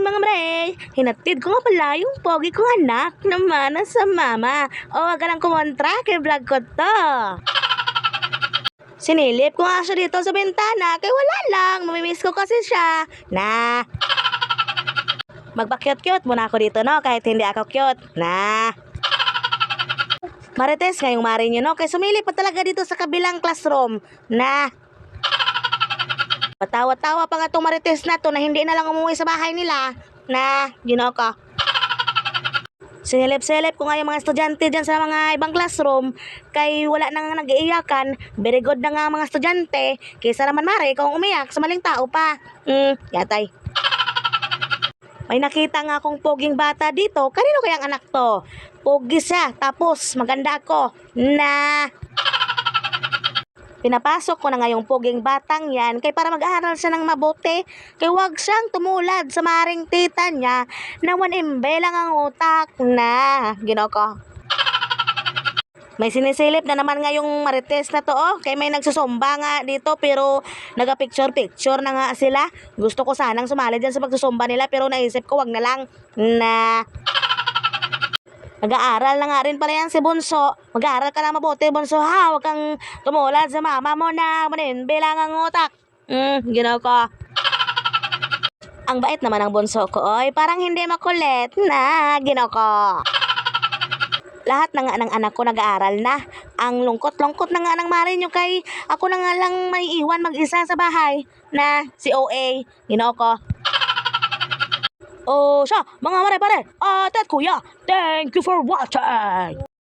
mga mare, hinatid ko nga pala yung pogi kong anak na mana sa mama. O, wag ka lang kumontra kay vlog ko to. Sinilip ko nga siya dito sa bintana, kay wala lang, mamimiss ko kasi siya. Na, magpa-cute-cute muna ako dito, no? Kahit hindi ako cute. Na, Marites, ngayong mari nyo, no? Kaya sumilip pa talaga dito sa kabilang classroom. Na, Patawa-tawa pa nga itong marites na to na hindi na lang umuwi sa bahay nila na, you know ko. Sinilip-silip ko nga yung mga estudyante dyan sa mga ibang classroom kay wala na nga nag-iiyakan. Very good na nga ang mga estudyante kaysa naman mare kung umiyak sa maling tao pa. Hmm, yatay. May nakita nga akong poging bata dito. Kanino kayang anak to? Pogi siya. Tapos, maganda ako. Na, Pinapasok ko na nga yung poging batang yan kay para mag-aaral siya ng mabuti. Kay wag siyang tumulad sa maring tita niya na wanimbe lang ang utak na. Gino ko. May sinisilip na naman nga yung marites na to oh. Kay may nagsusumba nga dito pero naga-picture-picture na nga sila. Gusto ko sanang sumali dyan sa pagsusumba nila pero naisip ko wag na lang na Nag-aaral na nga rin pala yan si Bunso. Mag-aaral ka na mabuti, Bunso, ha? Huwag kang tumulad sa mama mo na manin bilang ang utak. Hmm, ginaw ko. Ang bait naman ng Bunso ko, oy. Parang hindi makulit na, ginaw ko. Lahat na nga ng anak ko nag-aaral na. Ang lungkot-lungkot na nga ng mari nyo kay ako na nga lang may iwan mag-isa sa bahay na si OA. Ginaw ko. Oh, siya, mga mare pare, at at kuya, thank you for watching!